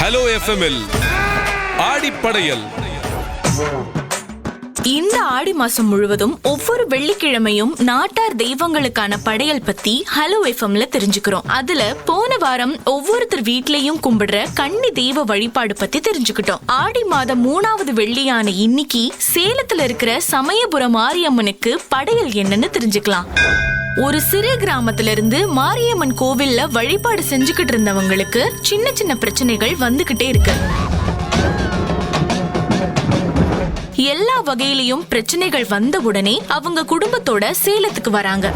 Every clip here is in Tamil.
ஹலோ எஃப்எம்எல் ஆடிப்படையல். இந்த ஆடி மாசம் முழுவதும் ஒவ்வொரு வெள்ளிக்கிழமையும் நாட்டார் தெய்வங்களுக்கான படையல் பத்தி ஹலோ எஃப்எம்ல தெரிஞ்சுக்கிறோம். அதுல போன வாரம் ஒவ்வொருத்தர் வீட்லயும் கும்பிடுற கன்னி தெய்வ வழிபாடு பத்தி தெரிஞ்சுக்கிட்டோம். ஆடி மாதம் மூணாவது வெள்ளியான இன்னைக்கு சேலத்துல இருக்கிற சமயபுரம் மாரியம்மனுக்கு படையல் என்னன்னு தெரிஞ்சுக்கலாம். ஒரு சிறு கிராமத்துல இருந்து மாரியம்மன் கோவில்ல வழிபாடு செஞ்சுக்கிட்டு இருந்தவங்களுக்கு சின்ன சின்ன பிரச்சனைகள் வந்துகிட்டே இருக்கு. எல்லா வகையிலயும் பிரச்சனைகள் வந்த உடனே அவங்க குடும்பத்தோட சேலத்துக்கு வராங்க.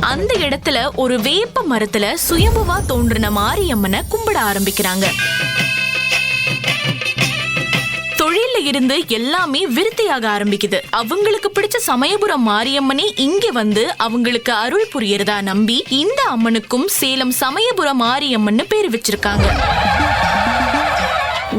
அந்த இடத்துல ஒரு வேப்ப மரத்துல சுயம்புவா தோன்றின மாரியம்மனை கும்பிட ஆரம்பிக்கிறாங்க. தொழில்ல இருந்து எல்லாமே விருத்தியாக ஆரம்பிக்குது. அவங்களுக்கு பிடிச்ச சமயபுரம் மாரியம்மனே இங்க வந்து அவங்களுக்கு அருள் புரியறதா நம்பி இந்த அம்மனுக்கும் சேலம் சமயபுரம் மாரியம்மன்னு பேர் வச்சிருக்காங்க.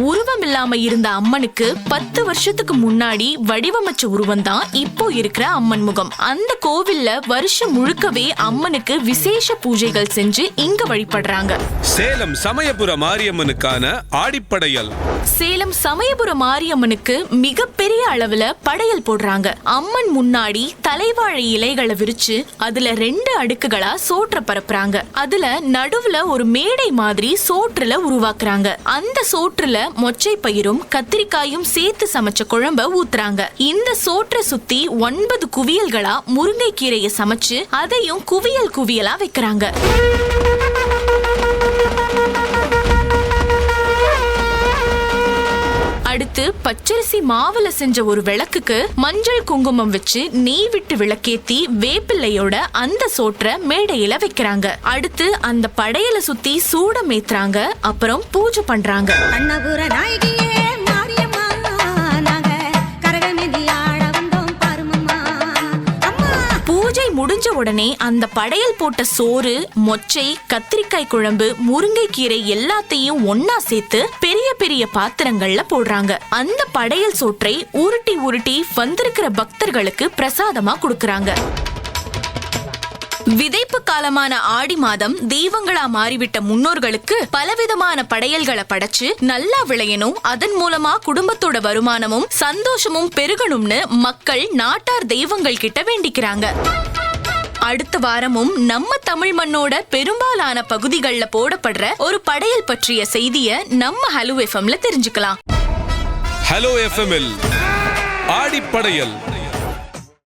உருவம் இல்லாம இருந்த அம்மனுக்கு பத்து வருஷத்துக்கு முன்னாடி வடிவமைச்ச உருவம் தான் இப்போ இருக்கிற அம்மன் முகம். அந்த கோவில்ல வருஷம் முழுக்கவே அம்மனுக்கு விசேஷ பூஜைகள் செஞ்சு இங்க வழிபடுறாங்க. சேலம் சமயபுர மாரியம்மனுக்கான ஆடிப்படையல். சேலம் சமயபுரம் மாரியம்மனுக்கு மிகப்பெரிய அளவுல படையல் போடுறாங்க. அம்மன் முன்னாடி தலைவாழை இலைகளை விரிச்சு அதுல ரெண்டு அடுக்குகளா சோற்ற பரப்புறாங்க. அதுல நடுவுல ஒரு மேடை மாதிரி சோற்றுல உருவாக்குறாங்க. அந்த சோற்றுல மொச்சை பயிரும் கத்திரிக்காயும் சேர்த்து சமைச்ச குழம்ப ஊத்துறாங்க. இந்த சோற்றை சுத்தி ஒன்பது குவியல்களா முருங்கைக்கீரையை சமைச்சு அதையும் குவியல் குவியலா வைக்கிறாங்க. அடுத்து பச்சரிசி மாவுல செஞ்ச ஒரு விளக்குக்கு மஞ்சள் குங்குமம் வச்சு நெய் விட்டு விளக்கேத்தி வேப்பிள்ளையோட அந்த சோற்ற மேடையில வைக்கிறாங்க. அடுத்து அந்த படையல சுத்தி சூடம் ஏத்துறாங்க. அப்புறம் பூஜை பண்றாங்க. முடிஞ்ச உடனே அந்த படையல் போட்ட சோறு மொச்சை கத்திரிக்காய் குழம்பு முருங்கைக்கீரை எல்லாத்தையும் ஒன்னா சேர்த்து பெரிய பெரிய பாத்திரங்கள்ல போடுறாங்க. அந்த படையல் சோற்றை உருட்டி உருட்டி வந்திருக்கிற பக்தர்களுக்கு பிரசாதமா கொடுக்கறாங்க. விதைப்பு காலமான ஆடி மாதம் தெய்வங்களா மாறிவிட்ட முன்னோர்களுக்கு பலவிதமான படையல்களை படைச்சு நல்லா விளையணும். அதன் மூலமா குடும்பத்தோட வருமானமும் சந்தோஷமும் பெருகணும்னு மக்கள் நாட்டார் தெய்வங்கள் கிட்ட வேண்டிக்கிறாங்க. அடுத்த வாரமும் நம்ம தமிழ் மண்ணோட பெரும்பாலான பகுதிகளில் போடப்படுற ஒரு படையல் பற்றிய செய்திய நம்ம ஹலோ எஃப்எம்ல தெரிஞ்சுக்கலாம். ஹலோ எஃப்எம்எல் ஆடிப்படையல்.